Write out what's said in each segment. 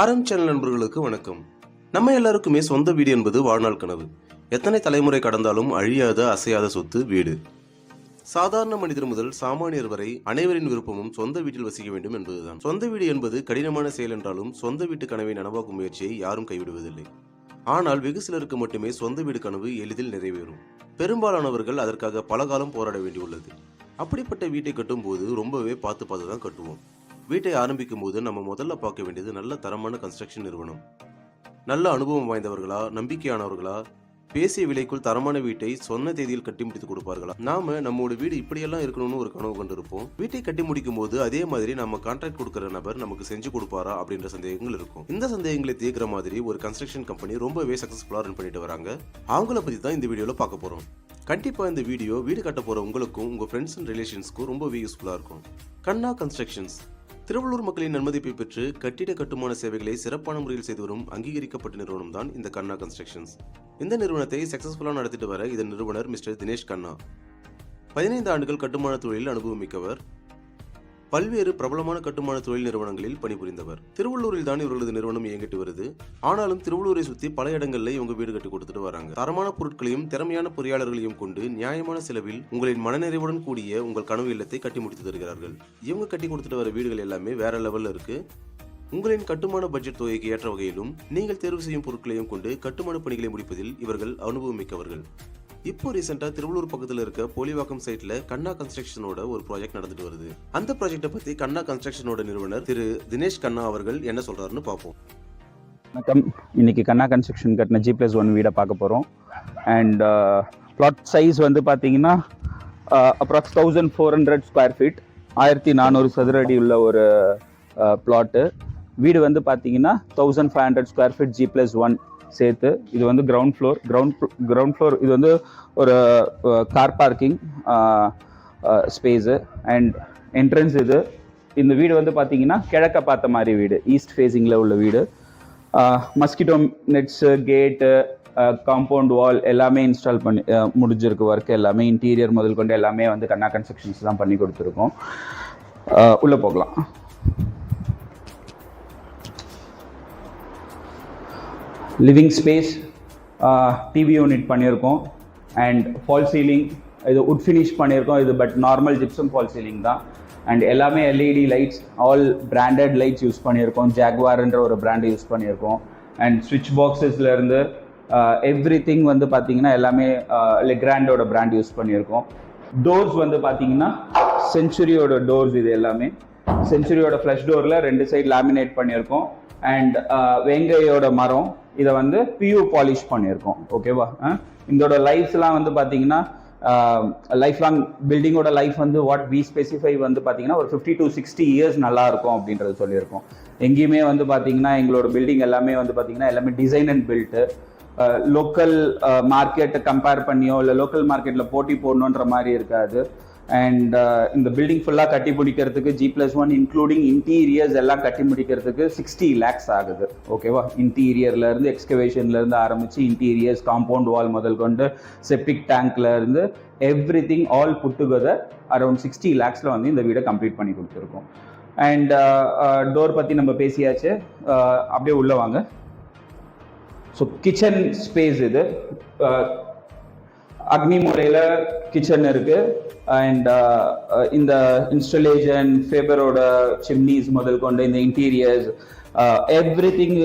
ஆரம் சேனல் நண்பர்களுக்கு வணக்கம். நம்ம எல்லாருக்குமே சொந்த வீடு என்பது வாழ்நாள் கனவு. எத்தனை தலைமுறை கடந்தாலும் அழியாத அசையாத சொத்து வீடு. சாதாரண மனிதர் முதல் சாமானியர் வரை அனைவரின் விருப்பமும் சொந்த வீட்டில் வசிக்க வேண்டும் என்பதுதான். சொந்த வீடு என்பது கடினமான செயல் என்றாலும் சொந்த வீட்டு கனவை நனவாக்கும் முயற்சியை யாரும் கைவிடுவதில்லை. ஆனால் வெகு சிலருக்கு மட்டுமே சொந்த வீடு கனவு எளிதில் நிறைவேறும். பெரும்பாலானவர்கள் அதற்காக பல காலம் போராட வேண்டியுள்ளது. அப்படிப்பட்ட வீட்டை கட்டும்போது ரொம்பவே பார்த்து பார்த்து தான் கட்டுவோம். வீட்டை ஆரம்பிக்கும் போது நம்ம முதல்ல பார்க்க வேண்டியது நல்ல தரமான கன்ஸ்ட்ரக்ஷன் நிறுவனம். நல்ல அனுபவம் வாய்ந்தவர்களா நம்பிக்கையானவர்களா பேசிய விலைக்குள் தரமான வீட்டை சொன்ன தேதியில் கட்டி முடித்து கொடுப்பார்களா? நாம நம்மளோட வீடு இப்படியெல்லாம் இருக்கணும்னு ஒரு கனவு கொண்டிருப்போம். வீட்டை கட்டி முடிக்கும் போது அதே மாதிரி நம்ம கான்ட்ராக்ட் கொடுக்குற நபர் நமக்கு செஞ்சு கொடுப்பாரா அப்படின்ற சந்தேகங்கள் இருக்கும். இந்த சந்தேகங்களை தீர்க்கிற மாதிரி ஒரு கன்ஸ்ட்ரக்ஷன் கம்பெனி ரொம்பவே சக்சஸ்ஃபுல்லா ரன் பண்ணிட்டு வராங்க. அவங்கள பத்தி தான் இந்த வீடியோல பார்க்க போறோம். கண்டிப்பா இந்த வீடியோ வீடு கட்ட போற உங்களுக்கும் உங்க ஃப்ரெண்ட்ஸ் அண்ட் ரிலேஷன்ஸ்க்கும் ரொம்பவே யூஸ்ஃபுல்லா இருக்கும். கண்ணா கன்ஸ்ட்ரக்ஷன்ஸ் திருவள்ளூர் மக்களின் நன்மதிப்பை பெற்று கட்டிட கட்டுமான சேவைகளை சிறப்பான முறையில் செய்து வரும் அங்கீகரிக்கப்பட்ட நிறுவனம் தான் இந்த கண்ணா கன்ஸ்ட்ரக்ஷன்ஸ். இந்த நிறுவனத்தை சக்சஸ்ஃபுல்லாக நடத்திட்டு வர இதன் நிறுவனர் மிஸ்டர் தினேஷ் கண்ணா. பதினைந்து ஆண்டுகள் கட்டுமான தொழிலில் அனுபவமிக்கவர் பல்வேறு பிரபலமான கட்டுமான தொழில் நிறுவனங்களில் பணிபுரிந்தவர். திருவள்ளூரில் தான் இவர்களது நிறுவனம் இயங்கிட்டு வருது. ஆனாலும் திருவள்ளூரை சுத்தி பல இடங்கள்ல இவங்க வீடு கட்டி கொடுத்துட்டு வராங்க. தரமான பொருட்களையும் திறமையான பொறியாளர்களையும் கொண்டு நியாயமான செலவில் உங்களின் மனநிறைவுடன் கூடிய உங்கள் கனவு இல்லத்தை கட்டி முடித்து தருகிறார்கள். இவங்க கட்டி கொடுத்துட்டு வர வீடுகள் எல்லாமே வேற லெவல்ல இருக்கு. உங்களின் கட்டுமான பட்ஜெட் தொகைக்கு ஏற்ற வகையிலும் நீங்கள் தேர்வு செய்யும் பொருட்களையும் கொண்டு கட்டுமான பணிகளை முடிப்பதில் இவர்கள் அனுபவமிக்கவர்கள் இப்போ ரீசெண்டா திருவள்ளூர் பக்கத்தில் இருக்க போலிவாக்கம் சைட்ல கண்ணா கன்ஸ்ட்ரக்ஷனோட ஒரு ப்ராஜெக்ட் நடந்துட்டு வருது. அந்த ப்ராஜெக்ட்டை பத்தி கண்ணா கன்ஸ்ட்ரக்ஷனோட நிறுவனர் திரு தினேஷ் கண்ணா அவர்கள் என்ன சொல்றாருன்னு பார்ப்போம். வணக்கம். இன்னைக்கு கண்ணா கன்ஸ்ட்ரக்ஷன் கட்டின ஜி ப்ளஸ் ஒன் வீடை பார்க்க போகிறோம் அண்ட் பிளாட் சைஸ் வந்து பார்த்தீங்கன்னா approx thousand four hundred square feet ஆயிரத்தி நானூறு சதுர அடி உள்ள ஒரு uh, பிளாட்டு வீடு வந்து பார்த்தீங்கன்னா thousand five hundred square feet G plus one சேர்த்து இது வந்து ground floor ground ground floor இது வந்து ஒரு car parking space and entrance இது இந்த வீடு வந்து பார்த்தீங்கன்னா கிழக்க பார்த்த மாதிரி வீடு ஈஸ்ட் ஃபேஸிங்கில் உள்ள வீடு. Mosquito nets gate compound wall எல்லாமே இன்ஸ்டால் பண்ணி முடிஞ்சிருக்கு ஒர்க் எல்லாமே. இன்டீரியர் முதல் கொண்டு எல்லாமே வந்து கண்ணா கன்ஸ்ட்ரக்ஷன்ஸ் தான் பண்ணி கொடுத்துருக்கோம். உள்ளே போகலாம். லிவிங் ஸ்பேஸ் டிவி யூனிட் பண்ணியிருக்கோம். அண்ட் ஃபால் சீலிங் இது உட் ஃபினிஷ் பண்ணியிருக்கோம். இது but normal gypsum false ceiling தான். அண்ட் எல்லாமே LED lights all branded lights use பண்ணியிருக்கோம். ஜாக்வார்ன்ற ஒரு பிராண்ட் யூஸ் பண்ணியிருக்கோம். அண்ட் ஸ்விட்ச் பாக்ஸஸ்லேருந்து எவ்ரி திங் வந்து பார்த்தீங்கன்னா எல்லாமே லெக்ராண்டோட பிராண்ட் யூஸ் பண்ணியிருக்கோம். டோர்ஸ் வந்து பார்த்தீங்கன்னா செஞ்சுரியோட டோர்ஸ் இது எல்லாமே. செஞ்சுரியோட ஃப்ளஷ் டோரில் ரெண்டு சைடு லேமினேட் பண்ணியிருக்கோம். அண்ட் uh, வெங்கையோட மரம் இதை வந்து பியூ பாலிஷ் பண்ணியிருக்கோம். ஓகேவா இதோட லைஃப்லாம் வந்து பார்த்தீங்கன்னா லைஃப் லாங் பில்டிங்கோட லைஃப் வந்து வாட் வி ஸ்பெசிஃபை வந்து பார்த்தீங்கன்னா ஒரு ஃபிஃப்டி டு சிக்ஸ்டி இயர்ஸ் நல்லா இருக்கும் அப்படின்றது சொல்லியிருக்கோம். எங்கேயுமே வந்து பார்த்தீங்கன்னா எங்களோட பில்டிங் எல்லாமே வந்து பார்த்தீங்கன்னா எல்லாமே டிசைன் அண்ட் பில்ட்டு லோக்கல் மார்க்கெட்டை கம்பேர் பண்ணியோ இல்லை லோக்கல் மார்க்கெட்டில் போட்டி போடணுன்ற மாதிரி இருக்காது. அண்ட் uh, இந்த பில்டிங் ஃபுல்லாக கட்டி முடிக்கிறதுக்கு G plus one including interiors எல்லாம் கட்டி முடிக்கிறதுக்கு சிக்ஸ்டி லேக்ஸ் ஆகுது. ஓகேவா இன்டீரியர்லேருந்து எக்ஸ்கவேஷன்லேருந்து ஆரம்பித்து இன்டீரியர்ஸ் காம்பவுண்ட் வால் முதல் கொண்டு septic டேங்க்லேருந்து everything all put together around sixty லேக்ஸில் வந்து இந்த வீடை கம்ப்ளீட் பண்ணி கொடுத்துருக்கோம். அண்ட் டோர் பற்றி நம்ம பேசியாச்சு. Uh, அப்படியே உள்ளே வாங்க. ஸோ கிச்சன் ஸ்பேஸ் இது. Uh, அக்னி முறையில் கிச்சன் இருக்கு அண்ட் uh, uh, இந்த இன்ஸ்டலேஷன் ஃபேபரோட சிம்னிஸ் முதல் கொண்டு இந்த interiors everything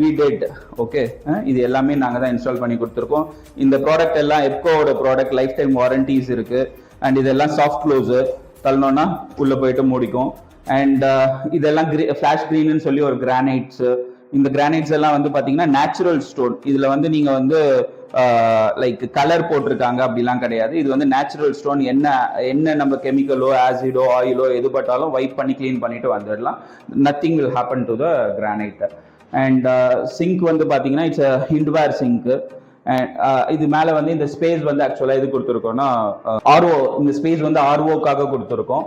we did okay இது எல்லாமே நாங்கள் தான் இன்ஸ்டால் பண்ணி கொடுத்துருக்கோம். இந்த ப்ராடக்ட் எல்லாம் எப்கோவோட ப்ராடக்ட் லைஃப் டைம் வாரண்டிஸ் இருக்கு. அண்ட் இதெல்லாம் சாஃப்ட் க்ளோஸர் தள்ளணும்னா உள்ளே போயிட்டு முடிக்கும். அண்ட் uh, இதெல்லாம் கிரீ ஃப்ளாஷ் க்ரீன்னு சொல்லி ஒரு கிரானைட்ஸு இந்த கிரானைட்ஸ் எல்லாம் வந்து பார்த்தீங்கன்னா நேச்சுரல் ஸ்டோன் இதில் வந்து நீங்கள் வந்து லைக் கலர் போட்டிருக்காங்க அப்படிலாம் கிடையாது. இது வந்து நேச்சுரல் ஸ்டோன் என்ன என்ன நம்ம கெமிக்கலோ ஆசிடோ ஆயிலோ எது பட்டாலும் வைப் பண்ணி க்ளீன் பண்ணிட்டு வந்துடலாம் nothing will happen to the granite and sink வந்து பார்த்தீங்கன்னா இட்ஸ் ஹிண்ட்வேர் சிங்க் இது மேலே வந்து இந்த ஸ்பேஸ் வந்து ஆக்சுவலாக இது கொடுத்துருக்கோம்னா ஆர்ஓ இந்த ஸ்பேஸ் வந்து ஆர்ஓக்காக கொடுத்துருக்கோம்.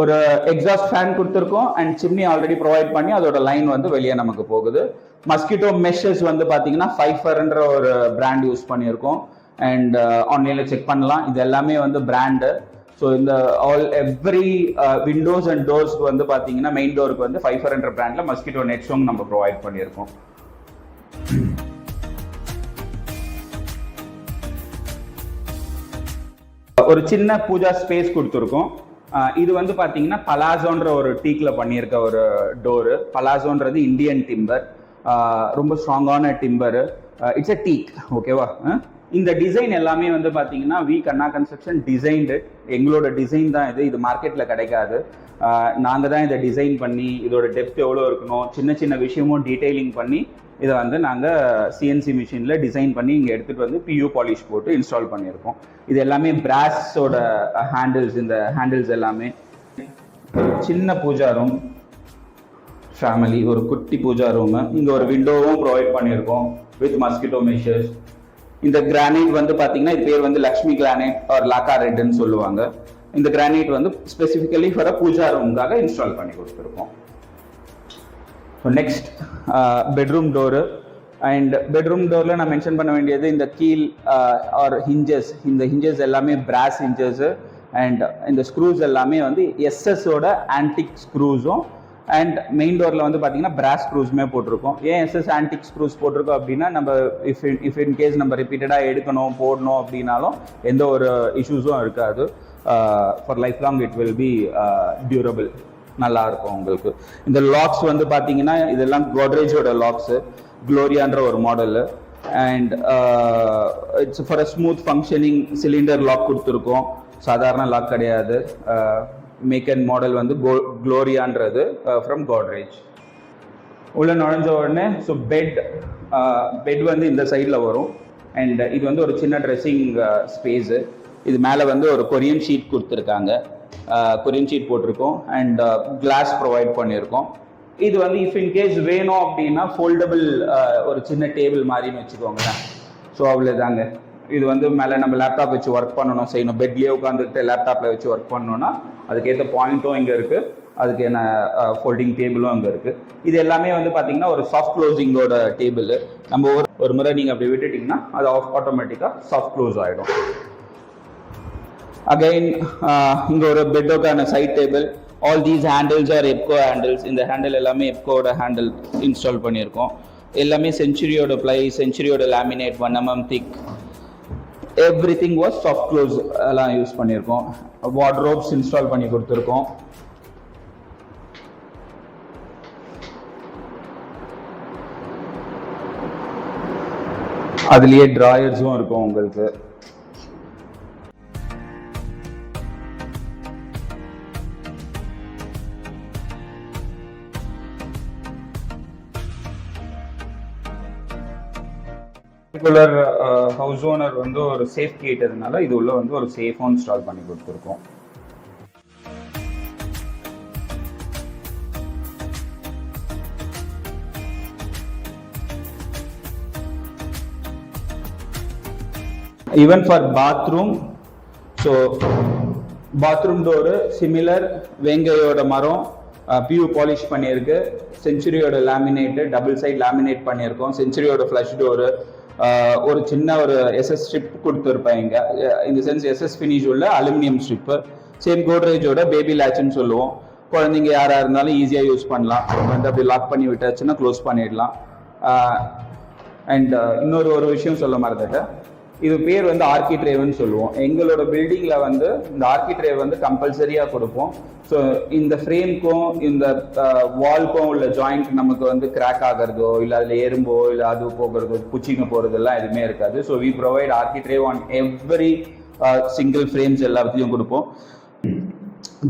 ஒரு எக்ஸாஸ்ட் ஃபேன் கொடுத்துருக்கோம் அண்ட் சிம்னி ஆல்ரெடி ப்ரொவைட் பண்ணி அதோட லைன் வந்து வெளியே நமக்கு போகுது. மஸ்கிட்டோ மெஷஸ் வந்து பார்த்தீங்கன்னா ஃபைஃபர்ன்ற ஒரு பிராண்ட் யூஸ் பண்ணியிருக்கோம். அண்ட் ஆன்லைனில் செக் பண்ணலாம். இது எல்லாமே வந்து பிராண்டு ஸோ இந்த ஆல் எவ்ரி விண்டோஸ் அண்ட் டோர்ஸ்க்கு வந்து பார்த்தீங்கன்னா மெயின் டோருக்கு வந்து ஃபைவ் ஹண்ட்ரட் பிராண்டில் மஸ்கிட்டோ நெட்ஸும் நம்ம ப்ரொவைட் பண்ணியிருக்கோம். ஒரு சின்ன பூஜா ஸ்பேஸ் கொடுத்துருக்கோம். இது வந்து பார்த்தீங்கன்னா பலாசோன்ற ஒரு டீக்ல பண்ணியிருக்க ஒரு டோரு. பலாசோன்றது இந்தியன் டிம்பர் ரொம்ப ஸ்ட்ராங்கான டிம்பரு இட்ஸ் அ டீக் ஓகேவா இந்த டிசைன் எல்லாமே வந்து பார்த்தீங்கன்னா வி கண்ணா கன்ஸ்ட்ரக்ஷன் டிசைன்டு எங்களோட டிசைன் தான் இது. இது மார்க்கெட்டில் கிடைக்காது. நாங்கள் தான் இதை டிசைன் பண்ணி இதோட டெப்த் எவ்வளோ இருக்கணும் சின்ன சின்ன விஷயமும் டீட்டெயிலிங் பண்ணி இதை வந்து நாங்கள் சிஎன்சி மிஷினில் டிசைன் பண்ணி இங்கே எடுத்துகிட்டு வந்து பியூ பாலிஷ் போட்டு இன்ஸ்டால் பண்ணியிருக்கோம். இது எல்லாமே பிராஸோட ஹேண்டில்ஸ் இந்த ஹேண்டில்ஸ் எல்லாமே. ஒரு சின்ன பூஜா ரூம் ஃபேமிலி ஒரு குட்டி பூஜா ரூமு இங்கே ஒரு விண்டோவும் ப்ரொவைட் பண்ணியிருக்கோம் வித் மஸ்கிட்டோ மெஷர்ஸ் இந்த கிரானைட் வந்து பார்த்தீங்கன்னா இது பேர் வந்து லக்ஷ்மி கிரானைட் ஆர் லாக்கா ரெட்டுன்னு சொல்லுவாங்க. இந்த கிரானைட் வந்து ஸ்பெசிஃபிக்கலி ஃபார் பூஜா ரூம்காக இன்ஸ்டால் பண்ணி கொடுத்துருக்கோம். So next bedroom door and bedroom டோரில் நான் மென்ஷன் பண்ண வேண்டியது இந்த கீல் ஆர் ஹிஞ்சஸ் இந்த ஹிஞ்சஸ் எல்லாமே பிராஸ் ஹிஞ்சஸ்ஸு அண்ட் இந்த ஸ்க்ரூஸ் எல்லாமே வந்து எஸ்எஸோட ஆன்டிக் ஸ்க்ரூஸும் அண்ட் மெயின் டோரில் வந்து பார்த்தீங்கன்னா பிராஸ் ஸ்க்ரூஸுமே போட்டிருக்கோம். ஏன் எஸ்எஸ் ஆன்டிக் ஸ்க்ரூஸ் போட்டிருக்கோம் அப்படின்னா நம்ம இஃப் இஃப் இன் கேஸ் நம்ம ரிப்பீட்டடாக எடுக்கணும் போடணும் அப்படின்னாலும் எந்த ஒரு இஷ்யூஸும் இருக்காது. For life long it will be durable நல்லா இருக்கும் உங்களுக்கு. இந்த லாக்ஸ் வந்து பார்த்தீங்கன்னா இதெல்லாம் கோட்ரேஜோட லாக்ஸு க்ளோரியான்ற ஒரு model and it's for a smooth functioning cylinder lock கொடுத்துருக்கோம். சாதாரண லாக் கிடையாது. மேக் அண்ட் மாடல் வந்து கோ க்ளோரியான்றது ஃப்ரம் கோட்ரேஜ் உள்ளே நுழைஞ்ச உடனே ஸோ பெட் பெட் வந்து இந்த சைடில் வரும். அண்ட் இது வந்து ஒரு சின்ன ட்ரெஸ்ஸிங் ஸ்பேஸு இது மேலே வந்து ஒரு கொரியன் ஷீட் கொடுத்துருக்காங்க. கொரியன் ஷீட் போட்டிருக்கோம். அண்ட் கிளாஸ் ப்ரொவைட் பண்ணியிருக்கோம். இது வந்து இஃப் இன் கேஸ் வேணும் அப்படின்னா ஃபோல்டபுள் ஒரு சின்ன டேபிள் மாதிரின்னு வச்சுக்கோங்களேன். ஸோ அவ்வளோதாங்க இது வந்து மேலே நம்ம லேப்டாப் வச்சு ஒர்க் பண்ணணும். செய்யணும் பெட்லேயே உட்காந்துட்டு லேப்டாப்பில் வச்சு ஒர்க் பண்ணணும்னா அதுக்கேற்ற பாயிண்ட்டும் இங்கே இருக்குது அதுக்கு என்ன ஃபோல்டிங் டேபிளும் அங்கே இருக்குது இது எல்லாமே வந்து பார்த்தீங்கன்னா ஒரு சாஃப்ட் க்ளோசிங்கோட டேபிள் நம்ம ஒரு ஒரு முறை நீங்கள் அப்படி விட்டுட்டிங்கன்னா அது ஆட்டோமேட்டிக்காக சாஃப்ட் க்ளோஸ் ஆகிடும் அகைன் uh, இங்கே ஒரு பெட்டோக்கான side table all these handles are Ebco handles இந்த ஹேண்டில் எல்லாமே எப்கோட ஹேண்டில் இன்ஸ்டால் பண்ணியிருக்கோம். எல்லாமே செஞ்சுரியோட ply செஞ்சுரியோட laminate one MM thick everything was soft close எல்லாம் யூஸ் பண்ணியிருக்கோம். வார்ட்ரோப்ஸ் இன்ஸ்டால் பண்ணி கொடுத்துருக்கோம். அதுலேயே ட்ராயர்ஸும் இருக்கும் உங்களுக்கு. பர்டிகுலர் ஹவுஸ் ஓனர் வந்து ஒரு சேஃப் கேட்டதுனால இது உள்ள வந்து ஒரு சேஃபோன் இன்ஸ்டால் பண்ணி கொடுத்துருக்கோம். Even for bathroom so bathroom door similar வேங்கையோட மரம் uh, பியூ பாலிஷ் பண்ணியிருக்கு. செஞ்சுரியோட லேமினேட்டு டபுள் சைட் லேமினேட் பண்ணியிருக்கோம். செஞ்சுரியோட ஃப்ளஷ் டோரு ஒரு சின்ன ஒரு எஸ்எஸ் ஸ்ட்ரிப் கொடுத்துருப்பாங்க. இந்த சென்ஸ் எஸ்எஸ் ஃபினிஷ் உள்ள அலுமினியம் ஸ்ட்ரிப்பு சேம் கோட்ரேஜோட பேபி லேட்ச்னு சொல்லுவோம். குழந்தைங்க யாராக இருந்தாலும் ஈஸியாக யூஸ் பண்ணலாம். வந்து அப்படி லாக் பண்ணி விட்டாச்சுன்னா க்ளோஸ் பண்ணிடலாம். அண்ட் இன்னொரு ஒரு விஷயம் சொல்ல மறந்துட்டேன். இது பேர் வந்து ஆர்கிட்ரேவ்னு சொல்லுவோம். எங்களோட பில்டிங்கில் வந்து இந்த ஆர்கிட்ரேவ் வந்து கம்பல்சரியாக கொடுப்போம். ஸோ இந்த ஃப்ரேம்க்கும் இந்த வால்க்கும் உள்ள ஜாயிண்ட் நமக்கு வந்து கிராக் ஆகிறதோ இல்லை அதில் எறும்போ இல்லை அது போகிறதோ குச்சிங்க போகிறதெல்லாம் எதுவுமே இருக்காது. So we provide architrave on every single frames எல்லாத்தையும் கொடுப்போம்.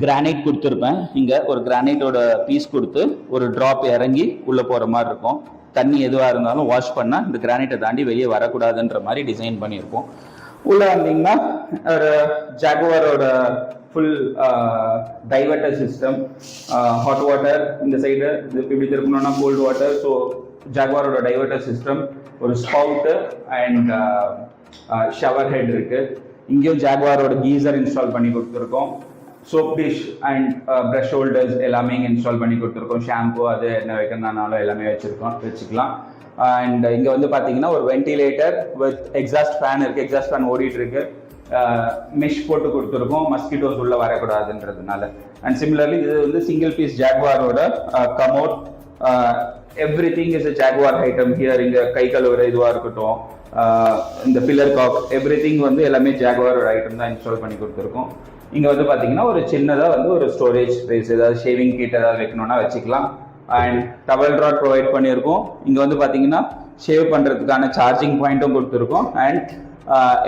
கிரானைட் கொடுத்துருப்பேன். இங்கே ஒரு கிரானைட்டோட பீஸ் கொடுத்து ஒரு ட்ராப் இறங்கி உள்ளே போகிற மாதிரி இருக்கும். தண்ணி எதுவாக இருந்தாலும் வாஷ் பண்ணால் இந்த கிரானைட்டை தாண்டி வெளியே வரக்கூடாதுன்ற மாதிரி டிசைன் பண்ணியிருப்போம். உள்ளே வந்தீங்கன்னா ஒரு ஜாகுவாரோட full diverter system hot water இந்த சைடு இப்படி திருப்பணும்னா கோல்டு வாட்டர் ஸோ ஜாகுவாரோட டைவர்டர் சிஸ்டம் ஒரு ஸ்பவுட்டு அண்ட் ஷவர் ஹெட் இருக்குது இங்கேயும் ஜாகுவாரோட கீசர் இன்ஸ்டால் பண்ணி கொடுத்துருக்கோம். Soap dish and brush holders எல்லாமே இங்கே இன்ஸ்டால் பண்ணி கொடுத்துருக்கோம். ஷாம்பு அது என்ன வைக்கிறதுனாலும் எல்லாமே வச்சுருக்கோம் வச்சுக்கலாம். அண்ட் இங்கே வந்து பார்த்தீங்கன்னா ஒரு வென்டிலேட்டர் வித் எக்ஸாஸ்ட் ஃபேன் இருக்குது எக்ஸாஸ்ட் ஃபேன் ஓடிட்டு இருக்கு மெஷ் போட்டு கொடுத்துருக்கோம். மஸ்கிட்டோஸ் உள்ளே வரக்கூடாதுன்றதுனால. அண்ட் சிமிலர்லி இது வந்து single piece ஜாக்வாரோட commode every thing is Jaquar item here இங்கே கை கழுவுற இதுவாக இருக்கட்டும். இந்த பில்லர் காக் எவ்ரி திங் வந்து எல்லாமே ஜாக்வாரோட ஐட்டம் தான் இன்ஸ்டால் பண்ணி கொடுத்துருக்கோம். இங்க வந்து பாத்தீங்கன்னா ஒரு சின்னதா வந்து ஒரு ஸ்டோரேஜ் ஸ்பேஸ் ஏதாவது ஷேவிங் கீட் ஏதாவது வைக்கணும்னா வச்சுக்கலாம். அண்ட் டபுள் ராட் ப்ரொவைட் பண்ணியிருக்கோம். இங்க வந்து பாத்தீங்கன்னா ஷேவ் பண்றதுக்கான சார்ஜிங் பாயிண்ட்டும் கொடுத்துருக்கோம். And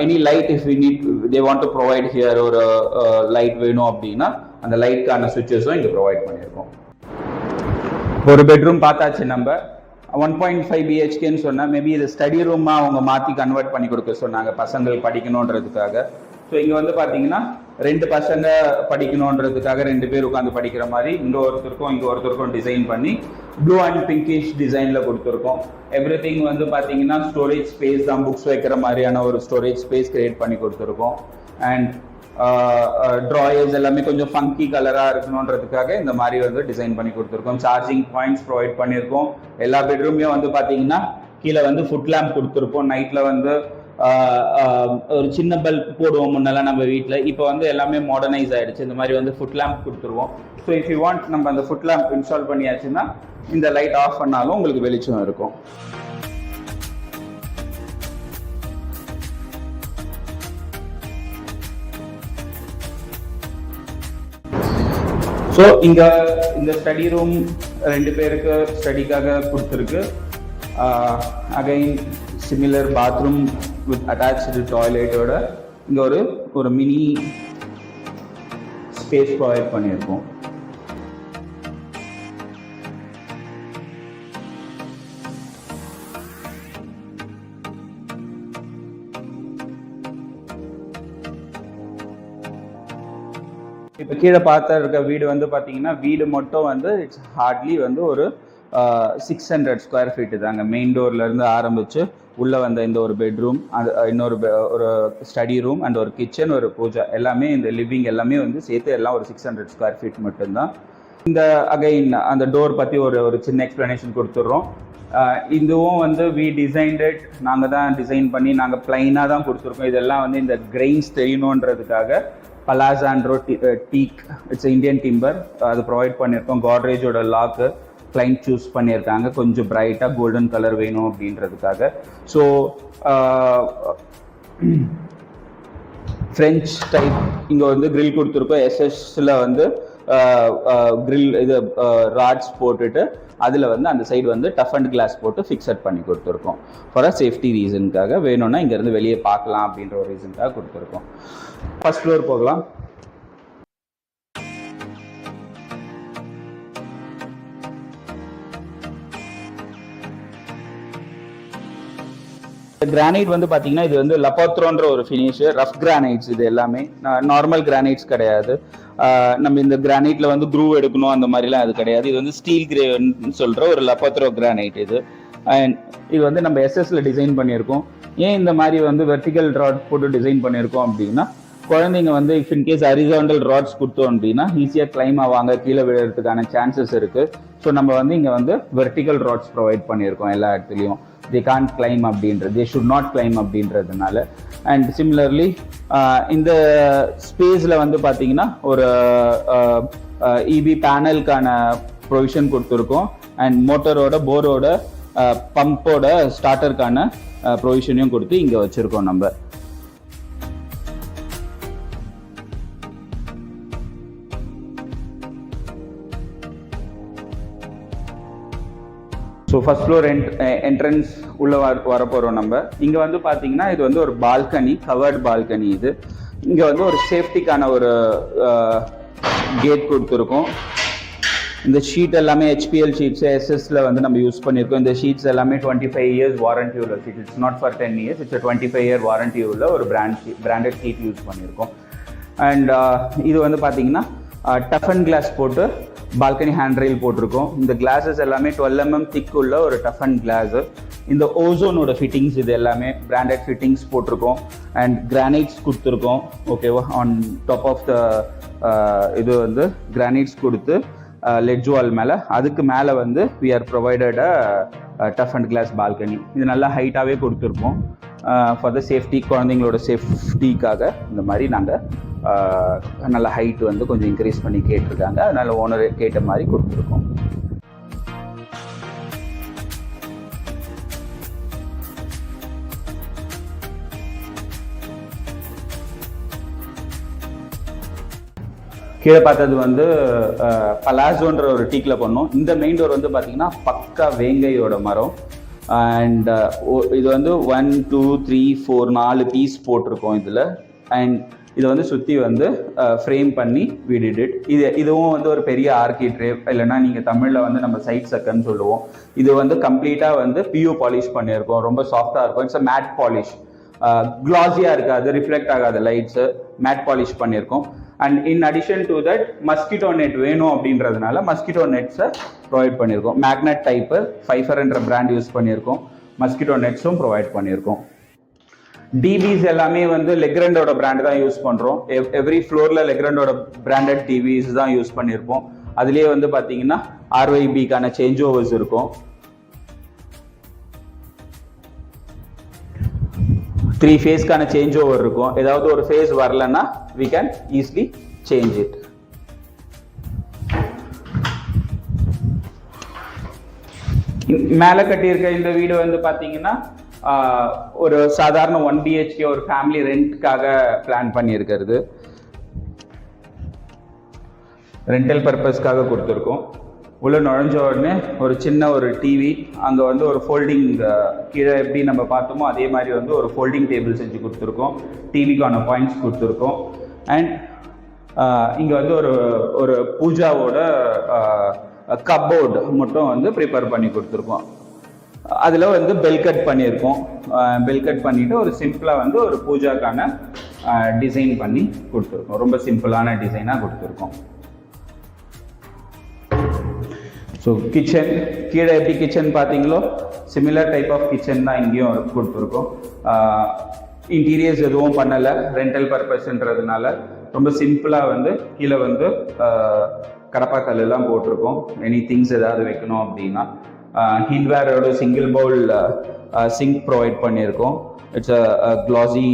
any light if we need they want to provide here ஒரு uh, லைட் வேணும் அப்படின்னா அந்த லைட்க்கான சுவிச்சஸும் இங்கே ப்ரொவைட் பண்ணியிருக்கோம். ஒரு பெட்ரூம் பார்த்தாச்சு நம்ம. ஒன் பாயிண்ட் ஃபைவ் பிஹெச்கேன்னு சொன்னால் மேபி இது ஸ்டடி ரூமாக அவங்க மாற்றி கன்வெர்ட் பண்ணி கொடுக்க சொன்னாங்க பசங்கள் படிக்கணுன்றதுக்காக. ஸோ இங்கே வந்து பார்த்தீங்கன்னா ரெண்டு பசங்க படிக்கணுன்றதுக்காக ரெண்டு பேர் உட்காந்து படிக்கிற மாதிரி இங்கே ஒருத்தருக்கும் இங்கே ஒருத்தருக்கும் டிசைன் பண்ணி ப்ளூ அண்ட் பிங்கிஷ் டிசைனில் கொடுத்துருக்கோம். எவ்ரி திங் வந்து பார்த்தீங்கன்னா ஸ்டோரேஜ் ஸ்பேஸ் தான் புக்ஸ் வைக்கிற மாதிரியான ஒரு ஸ்டோரேஜ் ஸ்பேஸ் கிரியேட் பண்ணி கொடுத்துருக்கோம். அண்ட் ட்ராயர்ஸ் எல்லாமே கொஞ்சம் ஃபங்கி கலராக இருக்கணுன்றதுக்காக இந்த மாதிரி வந்து டிசைன் பண்ணி கொடுத்துருக்கோம். சார்ஜிங் பாயிண்ட்ஸ் ப்ரொவைட் பண்ணியிருக்கோம் எல்லா பெட்ரூமையும் வந்து பார்த்தீங்கன்னா கீழே வந்து ஃபுட் லேம்ப் கொடுத்துருப்போம் நைட்டில் வந்து ஒரு சின்ன பல்ப் போடுவோம் முன்னெல்லாம் நம்ம வீட்டில் இப்போ வந்து எல்லாமே மாடர்னைஸ் ஆகிடுச்சு இந்த மாதிரி வந்து ஃபுட் லேம்ப் கொடுத்துருவோம். ஸோ இஃப் யூ வாண்ட் நம்ம அந்த ஃபுட் லேம்ப் இன்ஸ்டால் பண்ணியாச்சுன்னா இந்த லைட் ஆஃப் பண்ணாலும் உங்களுக்கு வெளிச்சம் இருக்கும். ஸோ இங்கே இந்த ஸ்டடி ரூம் ரெண்டு பேருக்கு ஸ்டடிக்காக கொடுத்துருக்கு. Again similar bathroom with attach டாய்லெட்டோட இங்க ஒரு ஒரு மினி ஸ்பேஸ் ப்ரொவைட் பண்ணியிருக்கோம். இப்போ கீழே பார்த்தா இருக்க வீடு வந்து பார்த்தீங்கன்னா வீடு மட்டும் வந்து இட்ஸ் ஹார்ட்லி வந்து ஒரு சிக்ஸ் ஹண்ட்ரட் ஸ்கொயர் ஃபீட்டு தாங்க. மெயின் டோர்லேருந்து ஆரம்பித்து உள்ளே வந்த இந்த ஒரு பெட்ரூம் அது இன்னொரு ஒரு ஸ்டடி ரூம் அண்ட் ஒரு கிச்சன் ஒரு பூஜா எல்லாமே இந்த லிவிங் எல்லாமே வந்து சேர்த்து எல்லாம் ஒரு சிக்ஸ் ஹண்ட்ரட் ஸ்கொயர் ஃபீட் மட்டும்தான். இந்த அகைன் அந்த டோர் பற்றி ஒரு ஒரு சின்ன எக்ஸ்ப்ளனேஷன் கொடுத்துட்றோம். இதுவும் வந்து வி டிசைன்டட் நாங்கள் தான் டிசைன் பண்ணி நாங்கள் பிளைனாக தான் கொடுத்துருக்கோம். இதெல்லாம் வந்து இந்த கிரெயின்ஸ் தெரியணுன்றதுக்காக பலாசாண்ட்ரோ டீக் இட்ஸ் இந்தியன் டிம்பர் அது ப்ரொவைட் பண்ணியிருக்கோம். காட்ரேஜோட லாக்கு கிளைண்ட் சூஸ் பண்ணியிருக்காங்க. கொஞ்சம் பிரைட்டாக கோல்டன் கலர் வேணும் அப்படின்றதுக்காக. ஸோ ஃப்ரெஞ்ச் டைப் இங்கே வந்து க்ரில் கொடுத்துருக்கோம். எஸ்எஸ்ல வந்து க்ரில் இது ராட்ஸ் போட்டுட்டு அதில் வந்து அந்த சைடு வந்து டஃப் அண்ட் கிளாஸ் போட்டு ஃபிக்ஸட் பண்ணி கொடுத்துருக்கோம். ஃபார் அ சேஃப்டி ரீசனுக்காக வேணும்னா இங்கேருந்து வெளியே பார்க்கலாம் அப்படின்ற ஒரு ரீசனுக்காக கொடுத்துருக்கோம். ஃபர்ஸ்ட் ஃப்ளோர் போகலாம். கிரானைட் வந்து பாத்தீங்கன்னா இது வந்து லப்பாத்ரோன்ற ஒரு ஃபினிஷ் ரஃப் கிரானைட்ஸ் இது எல்லாமே. நார்மல் கிரானைட்ஸ் கிடையாது. நம்ம இந்த கிரானைட்ல வந்து க்ரூவ் எடுக்கணும் அந்த மாதிரிலாம் அது கிடையாது. இது வந்து ஸ்டீல் கிரேன்னு சொல்ற ஒரு லப்பாத்ரோ கிரானைட் இது. அண்ட் இது வந்து நம்ம எஸ்எஸ்ல டிசைன் பண்ணியிருக்கோம். ஏன் இந்த மாதிரி வந்து வெர்டிகல் ராட் போட்டு டிசைன் பண்ணியிருக்கோம் அப்படின்னா குழந்தைங்க வந்து இஃப் இன்கேஸ் அரிசாண்டல் ராட்ஸ் கொடுத்தோம் அப்படின்னா ஈஸியாக கிளைம் ஆவாங்க கீழே விழுறதுக்கான சான்சஸ் இருக்கு. ஸோ நம்ம வந்து இங்கே வந்து வெர்டிகல் ராட்ஸ் ப்ரொவைட் பண்ணியிருக்கோம் எல்லா இடத்துலையும். தே கான்ட் கிளைம் அப்படின்றது தே ஷுட் நாட் கிளைம் அப்படின்றதுனால. அண்ட் சிமிலர்லி இந்த ஸ்பேஸில் வந்து பார்த்தீங்கன்னா ஒரு இபி பேனலுக்கான ப்ரொவிஷன் கொடுத்துருக்கோம். அண்ட் மோட்டரோட போரோட பம்போட ஸ்டார்டருக்கான ப்ரொவிஷனையும் கொடுத்து இங்கே வச்சுருக்கோம் நம்ம. ஸோ ஃபர்ஸ்ட் ஃப்ளோர் என்ட்ரன்ஸ் உள்ள வர வரப்போகிறோம் நம்ம. இங்கே வந்து பார்த்தீங்கன்னா இது வந்து ஒரு பால்கனி கவர்டு பால்கனி இது. இங்கே வந்து ஒரு சேஃப்டிக்கான ஒரு கேட் கொடுத்துருக்கோம். இந்த ஷீட் எல்லாமே ஹெச்பிஎல் ஷீட்ஸ் எஸ்எஸ்ல வந்து நம்ம யூஸ் பண்ணியிருக்கோம் இந்த ஷீட்ஸ் எல்லாமே டுவெண்ட்டி ஃபைவ் இயர்ஸ் வாரண்டி உள்ள sheet it's not for ten years it's twenty five year warranty உள்ள ஒரு பிராண்ட் பிராண்டட் ஷீட் யூஸ் பண்ணியிருக்கோம் அண்ட் இது வந்து பார்த்தீங்கன்னா டஃபன் கிளாஸ் போட்டு பால்கனி ஹேண்ட் ரெயில் போட்டிருக்கோம். இந்த கிளாஸஸ் எல்லாமே டுவெல் எம்எம் திக் உள்ள ஒரு டஃப் அண்ட் கிளாஸு இந்த ஓசோனோட ஃபிட்டிங்ஸ் இது எல்லாமே பிராண்டட் ஃபிட்டிங்ஸ் போட்டிருக்கோம். அண்ட் கிரானைட்ஸ் கொடுத்துருக்கோம். ஓகேவா ஆன் டாப் ஆஃப் த இது வந்து கிரானைட்ஸ் கொடுத்து லெட்ஜ் வால் மேலே. அதுக்கு மேலே வந்து we are provided a tough and glass balcony இது நல்லா ஹைட்டாகவே கொடுத்துருக்கோம். ஃபார் uh, த சேஃப்டி குழந்தைங்களோட சேஃப்டிக்காக இந்த மாதிரி நாங்கள் நல்ல ஹைட் வந்து கொஞ்சம் இன்க்ரீஸ் பண்ணி கேட்டிருக்காங்க. அதனால் ஓனர் கேட்ட மாதிரி கொடுத்துருக்கோம். கீழே பார்த்தது வந்து பலாசோன்ற ஒரு டீக்கில் பண்ணோம். இந்த மெயின் டோர் வந்து பார்த்தீங்கன்னா பக்கா வேங்கையோட மரம். அண்ட் இது வந்து ஒன் டூ த்ரீ ஃபோர் நாலு பீஸ் போட்டிருக்கோம் இதில். அண்ட் இதை வந்து சுற்றி வந்து ஃப்ரேம் பண்ணி விடிடிட் இது இதுவும் வந்து ஒரு பெரிய ஆர்கிட்ரேவ் இல்லைன்னா நீங்கள் தமிழில் வந்து நம்ம சைட் சக்கன்னு சொல்லுவோம். இது வந்து கம்ப்ளீட்டாக வந்து பியூ பாலிஷ் பண்ணியிருக்கோம். ரொம்ப சாஃப்டாக இருக்கும். இட்ஸ் அ மேட் பாலிஷ் க்ளாஸியாக இருக்காது ரிஃப்ளெக்ட் ஆகாது லைட்ஸு மேட் பாலிஷ் பண்ணியிருக்கோம். And in addition to that mosquito net வேணும் அப்படின்றதுனால மஸ்கிட்டோ நெட்ஸை ப்ரொவைட் பண்ணியிருக்கோம். மேக்னெட் டைப்பு ஃபைஃபர்ன்ற பிராண்ட் யூஸ் பண்ணியிருக்கோம். மஸ்கிட்டோ நெட்ஸும் ப்ரொவைட் பண்ணியிருக்கோம். டிவிஸ் எல்லாமே வந்து லெக்ரண்டோட பிராண்ட் தான் யூஸ் பண்ணுறோம் எவ்ரி ஃப்ளோரில் லெக்ரண்டோட பிராண்டட் டிவிஸ் தான் யூஸ் பண்ணியிருப்போம் அதுலேயே வந்து பார்த்தீங்கன்னா ஆர்ஒய்பிக்கான சேஞ்ச் ஓவர்ஸ் இருக்கும். த்ரீ ஃபேஸ்க்கான சேஞ்ச் ஓவர் இருக்கும். ஏதாவது ஒரு ஃபேஸ் வரலன்னா we can easily change it மேலே கட்டியிருக்க இந்த வீடு வந்து பார்த்தீங்கன்னா ஒரு சாதாரண ஒன் பிஹெச்கே ஒரு ஃபேமிலி ரெண்ட்காக பிளான் பண்ணியிருக்கிறது. ரெண்டல் பர்பஸ்க்காக கொடுத்துருக்கோம். உள்ளே நுழைஞ்ச உடனே ஒரு சின்ன ஒரு டிவி அங்கே வந்து ஒரு ஃபோல்டிங் கீழே எப்படி நம்ம பார்த்தோமோ அதே மாதிரி வந்து ஒரு ஃபோல்டிங் டேபிள் செஞ்சு கொடுத்துருக்கோம். டிவிக்கான பாயிண்ட்ஸ் கொடுத்துருக்கோம். அண்ட் இங்கே வந்து ஒரு ஒரு பூஜாவோட கப்போர்டு மட்டும் வந்து ப்ரிப்பேர் பண்ணி கொடுத்துருக்கோம். அதில் வந்து பெல் கட் பண்ணியிருக்கோம். பெல் கட் பண்ணிவிட்டு ஒரு சிம்பிளாக வந்து ஒரு பூஜாக்கான டிசைன் பண்ணி கொடுத்துருக்கோம். ரொம்ப சிம்பிளான டிசைனாக கொடுத்துருக்கோம். ஸோ கிச்சன் கீழே எப்படி கிச்சன் பார்த்தீங்களோ? சிமிலர் டைப் ஆஃப் கிச்சன் தான் இங்கேயும் கொடுத்துருக்கோம். இன்டீரியர்ஸ் எதுவும் பண்ணலை. ரெண்டல் பர்பஸ்ன்றதுனால ரொம்ப சிம்பிளாக வந்து கீழே வந்து கடப்பாக்கல்லாம் போட்டிருக்கோம். எனி திங்ஸ் ஏதாவது வைக்கணும் அப்படின்னா ஹீட்வேரோட சிங்கிள் பவுல் சிங்க் ப்ரொவைட் பண்ணியிருக்கோம். It's a classy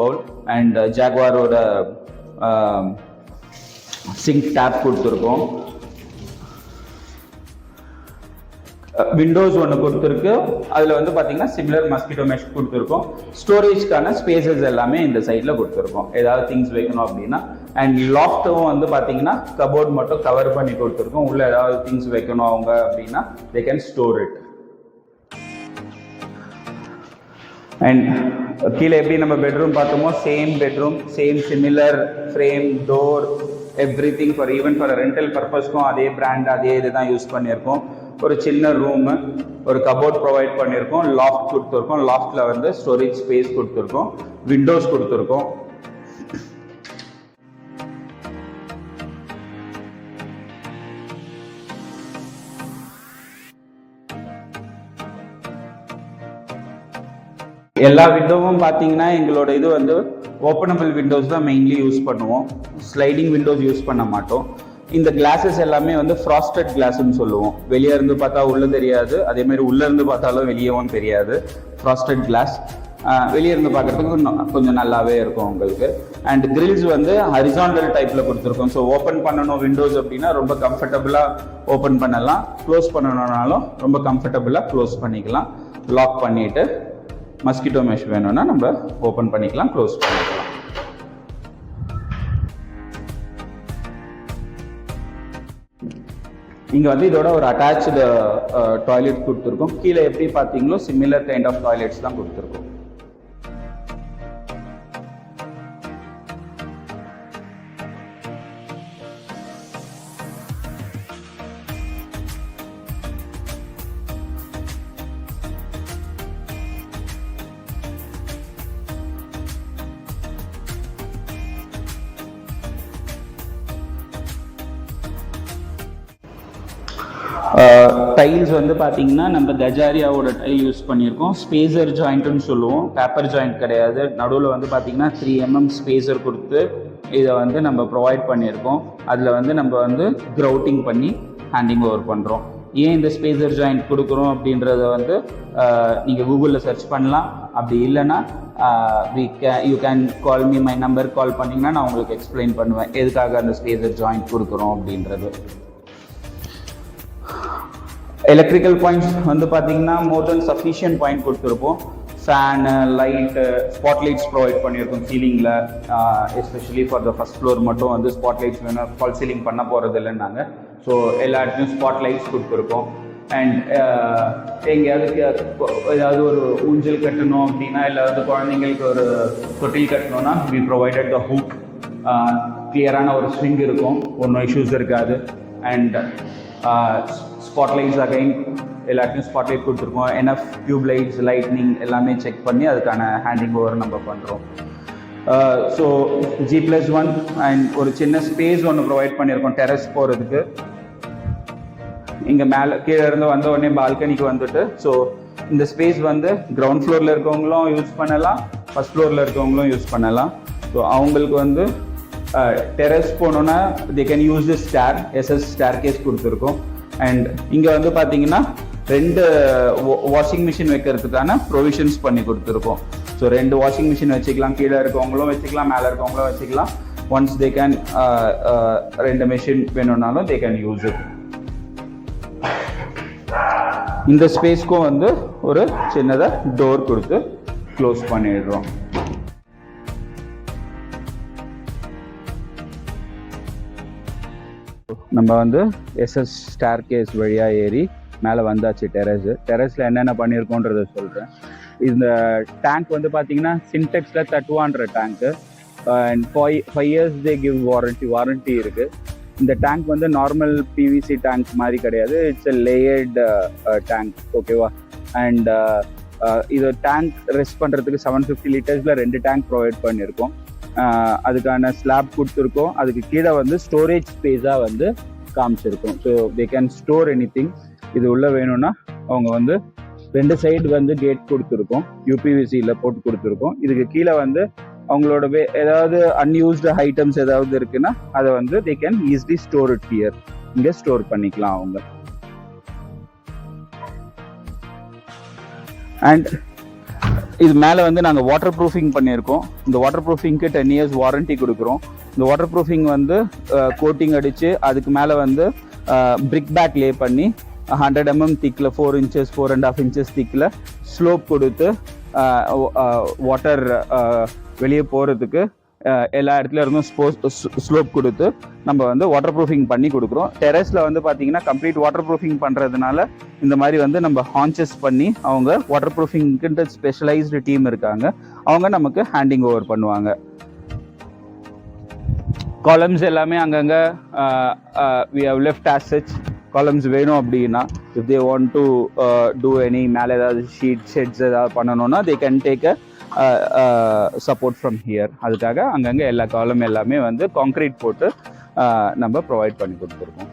bowl and ஜாக்வாரோட sink tap கொடுத்துருக்கோம். விண்டோஸ் ஒன்று கொடுத்துருக்கு. அதில் வந்து பார்த்தீங்கன்னா சிமிலர் மஸ்கிட்டோ மெஷ் கொடுத்துருக்கோம். ஸ்டோரேஜ்க்கான ஸ்பேசஸ் எல்லாமே இந்த சைடில் கொடுத்துருக்கோம். ஏதாவது திங்ஸ் வைக்கணும் அப்படின்னா அண்ட் லாஃப்ட்டும் வந்து பார்த்தீங்கன்னா கபோர்ட் மட்டும் கவர் பண்ணி கொடுத்துருக்கோம். உள்ள ஏதாவது திங்ஸ் வைக்கணும் அவங்க அப்படின்னா they can store it and கீழே எப்படி நம்ம bedroom பார்த்தோமோ same bedroom same similar frame door every thing for even for rental பர்பஸ்க்கும் அதே பிராண்ட் அதே இது தான் யூஸ் பண்ணியிருக்கோம். ஒரு சின்ன ரூமு ஒரு கபோர்ட் ப்ரொவைட் பண்ணியிருக்கோம். லாஃப்ட் கொடுத்துருக்கோம். லாஃப்டில் வந்து ஸ்டோரேஜ் ஸ்பேஸ் கொடுத்துருக்கோம். விண்டோஸ் கொடுத்துருக்கோம். எல்லா விண்டோவும் பார்த்தீங்கன்னா எங்களோட இது வந்து ஓப்பனபிள் விண்டோஸ் தான் மெயின்லி யூஸ் பண்ணுவோம். ஸ்லைடிங் விண்டோஸ் யூஸ் பண்ண மாட்டோம். இந்த கிளாஸஸ் எல்லாமே வந்து ஃப்ராஸ்டட் கிளாஸ்ன்னு சொல்லுவோம். வெளியே இருந்து பார்த்தா உள்ளே தெரியாது. அதே மாதிரி இருந்து பார்த்தாலும் வெளியேவும் தெரியாது. ஃப்ராஸ்டட் கிளாஸ் வெளியே இருந்து பார்க்குறதுக்கு கொஞ்சம் கொஞ்சம் நல்லாவே இருக்கும் உங்களுக்கு. அண்ட் கிரில்ஸ் வந்து ஹரிசாண்டல் டைப்பில் கொடுத்துருக்கோம். ஸோ ஓப்பன் பண்ணணும் விண்டோஸ் அப்படின்னா ரொம்ப கம்ஃபர்டபுளாக ஓப்பன் பண்ணலாம். க்ளோஸ் பண்ணணும்னாலும் ரொம்ப கம்ஃபர்டபுளாக க்ளோஸ் பண்ணிக்கலாம். லாக் பண்ணிவிட்டு மஸ்கிட்டோ மெஷ் வேணும்னா நம்ம ஓப்பன் பண்ணிக்கலாம் க்ளோஸ் பண்ணிக்கலாம். இங்கே வந்து இதோட ஒரு அட்டாச்சு டாய்லெட் uh, கொடுத்துருக்கோம். கீழே எப்படி பார்த்தீங்களோ சிமிலர் கைண்ட் ஆஃப் டாய்லெட்ஸ் தான் கொடுத்துருக்கோம். டைல்ஸ் வந்து பார்த்தீங்கன்னா நம்ம கஜாரியாவோட டைல் யூஸ் பண்ணியிருக்கோம். ஸ்பேசர் ஜாயிண்ட்னு சொல்லுவோம். பேப்பர் ஜாயிண்ட் கிடையாது. நடுவில் வந்து பார்த்தீங்கன்னா த்ரீ எம்எம் mm ஸ்பேசர் கொடுத்து இதை வந்து நம்ம ப்ரொவைட் பண்ணியிருக்கோம். அதில் வந்து நம்ம வந்து க்ரௌட்டிங் பண்ணி ஹேண்டிங் ஓவர் பண்ணுறோம் ஏன் இந்த ஸ்பேசர் ஜாயிண்ட் கொடுக்குறோம் அப்படின்றத வந்து நீங்கள் கூகுளில் சர்ச் பண்ணலாம். அப்படி இல்லைன்னா we K you can call me my number call பண்ணிங்கன்னா நான் உங்களுக்கு எக்ஸ்பிளைன் பண்ணுவேன். எதுக்காக அந்த ஸ்பேசர் ஜாயிண்ட் கொடுக்குறோம் அப்படின்றது. எலக்ட்ரிக்கல் பாயிண்ட்ஸ் வந்து பார்த்தீங்கன்னா மோர் தென் சஃபிஷியன்ட் பாயிண்ட் கொடுத்துருப்போம். Fan light spot lights provide பண்ணியிருக்கோம் சீலிங்கில் especially for the first floor மட்டும் வந்து ஸ்பாட் லைட்ஸ் வேணும் ஃபால் சீலிங் பண்ண போகிறது இல்லைன்னாங்க. ஸோ எல்லா இடத்துலையும் ஸ்பாட் லைட்ஸ் கொடுத்துருக்கோம் அண்ட் எங்கேயாவது ஏதாவது ஒரு ஊஞ்சல் கட்டணும் அப்படின்னா இல்லை வந்து குழந்தைங்களுக்கு ஒரு தொட்டில் கட்டணும்னா வி ப்ரொவைடட் த ஹூக் கிளியரான ஒரு ஸ்விங் இருக்கும். ஒன்றும் இஷ்யூஸ் இருக்காது. அண்ட் ஸ்பாட்லைட்ஸ் அகைன் எல்லாத்தையும் ஸ்பாட்லைட் கொடுத்துருக்கோம். என்எஃப் டியூப் லைட்ஸ் லைட்னிங் எல்லாமே செக் பண்ணி அதுக்கான ஹேண்டிங் ஓவர் நம்ம பண்ணுறோம் so G plus one and ஒரு சின்ன ஸ்பேஸ் ஒன்று ப்ரொவைட் பண்ணியிருக்கோம் டெரஸ் போகிறதுக்கு இங்கே மேலே கீழே இருந்து வந்த உடனே பால்கனிக்கு வந்துட்டு ஸோ இந்த ஸ்பேஸ் வந்து கிரவுண்ட் ஃப்ளோரில் இருக்கவங்களும் யூஸ் பண்ணலாம் ஃபஸ்ட் ஃப்ளோரில் இருக்கவங்களும் யூஸ் பண்ணலாம். ஸோ அவங்களுக்கு வந்து டெரஸ் போனோன்னா they can use the stair SS stair case கொடுத்துருக்கோம். அண்ட் இங்கே வந்து பார்த்தீங்கன்னா ரெண்டு வாஷிங் மிஷின் வைக்கிறதுக்கான ப்ரொவிஷன்ஸ் பண்ணி கொடுத்துருக்கோம். ஸோ ரெண்டு வாஷிங் மிஷின் வச்சுக்கலாம். கீழே இருக்கவங்களும் வச்சுக்கலாம். மேலே இருக்கவங்களும் வச்சுக்கலாம். ஒன்ஸ் தே கேன் ரெண்டு மிஷின் வேணும்னாலும் தே கேன் யூஸ் இட் இந்த ஸ்பேஸ்க்கும் வந்து ஒரு சின்னதாக டோர் கொடுத்து க்ளோஸ் பண்ணிடுறோம். நம்ம வந்து எஸ்எஸ் ஸ்டார் கேஸ் வழியாக ஏறி மேலே வந்தாச்சு டெரஸு டெரஸில் என்னென்ன பண்ணியிருக்கோன்றத சொல்கிறேன் இந்த டேங்க் வந்து பார்த்தீங்கன்னா சின்டெக்ஸில் தட்டுவான்ற tank and five five years they give warranty warranty இருக்குது இந்த டேங்க் வந்து நார்மல் பிவிசி டேங்க் மாதிரி கிடையாது. இட்ஸ் எ லேயர்டு டேங்க் ஓகேவா அண்ட் இது டேங்க் ரெஸ்ட் பண்ணுறதுக்கு செவன் ஃபிஃப்டி லிட்டர்ஸில் ரெண்டு டேங்க் ப்ரொவைட் பண்ணியிருக்கோம் அதுக்கான ஸ்லாப் கொடுத்துருக்கோம். அதுக்கு கீழே வந்து ஸ்டோரேஜ் ஸ்பேஸாக வந்து காமிச்சிருக்கோம். So they can store any thing இது உள்ளே வேணும்னா அவங்க வந்து ரெண்டு சைடு வந்து கேட் கொடுத்துருக்கோம். யூபிவிசியில் போட்டு கொடுத்துருக்கோம். இதுக்கு கீழே வந்து அவங்களோட வே ஏதாவது அன்யூஸ்டு ஐட்டம்ஸ் ஏதாவது இருக்குன்னா அதை வந்து they can easily store it here இங்கே ஸ்டோர் பண்ணிக்கலாம் அவங்க. அண்ட் இது மேலே வந்து நாங்கள் வாட்டர் ப்ரூஃபிங் பண்ணியிருக்கோம். இந்த வாட்டர் ப்ரூஃபிங்க்கு டென் இயர்ஸ் வாரண்ட்டி கொடுக்குறோம். இந்த வாட்டர் ப்ரூஃபிங் வந்து கோட்டிங் அடித்து அதுக்கு மேலே வந்து பிரிக் பேக் லே பண்ணி hundred mm திக்கில் four inches four and half inches திக்கில் slope கொடுத்து வாட்டர் வெளியே போகிறதுக்கு எல்லா இடத்துல இருந்தும் ஸ்போர்ட்ஸ் ஸ்லோப் கொடுத்து நம்ம வந்து வாட்டர் ப்ரூஃபிங் பண்ணி கொடுக்குறோம். டெரஸில் வந்து பார்த்தீங்கன்னா கம்ப்ளீட் வாட்டர் ப்ரூஃபிங் பண்ணுறதுனால இந்த மாதிரி வந்து நம்ம ஹான்ச்சஸ் பண்ணி அவங்க வாட்டர் ப்ரூஃபிங்க்குன்ற ஸ்பெஷலைஸ்டு டீம் இருக்காங்க. அவங்க நமக்கு ஹேண்டிங் ஓவர் பண்ணுவாங்க. காலம்ஸ் எல்லாமே அங்கங்கே we have left assets columns வேணும் அப்படின்னா if they want to do any மேலே ஏதாவது ஷீட் ஷெட்ஸ் ஏதாவது பண்ணணும்னா they can take a support from here அதுக்காக அங்கங்கே எல்லா காலம் எல்லாமே வந்து காங்க்ரீட் போட்டு நம்ம ப்ரொவைட் பண்ணி கொடுத்துருக்கோம்.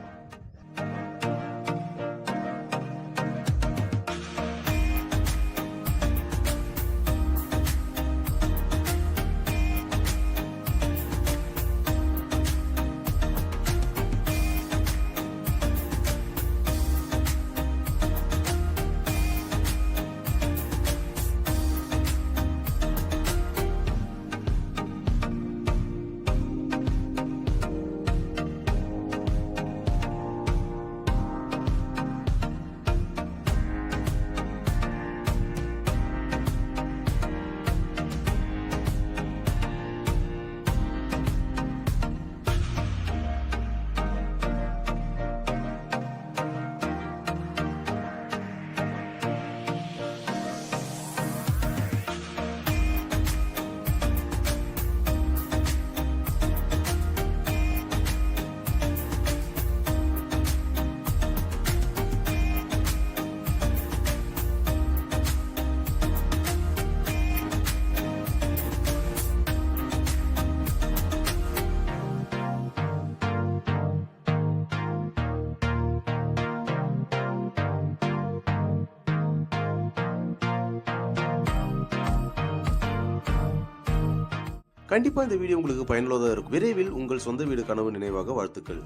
கண்டிப்பாக இந்த வீடியோ உங்களுக்கு பயனுள்ளதாக இருக்கும். விரைவில் உங்கள் சொந்த வீடு கனவு நினைவாக வாழ்த்துக்கள்.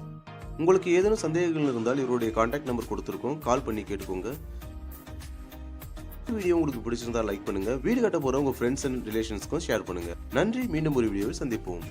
உங்களுக்கு ஏதேனும் சந்தேகங்கள் இருந்தால் இவருடைய காண்டாக்ட் நம்பர் கொடுத்துருக்கோம். கால் பண்ணி கேட்டுக்கோங்க. வீடியோ உங்களுக்கு பிடிச்சிருந்தா லைக் பண்ணுங்க. வீடு கட்ட போற உங்க ஃப்ரெண்ட்ஸ் அண்ட் ரிலேஷன்ஸ்க்கும் ஷேர் பண்ணுங்க. நன்றி. மீண்டும் ஒரு வீடியோவில் சந்திப்போம்.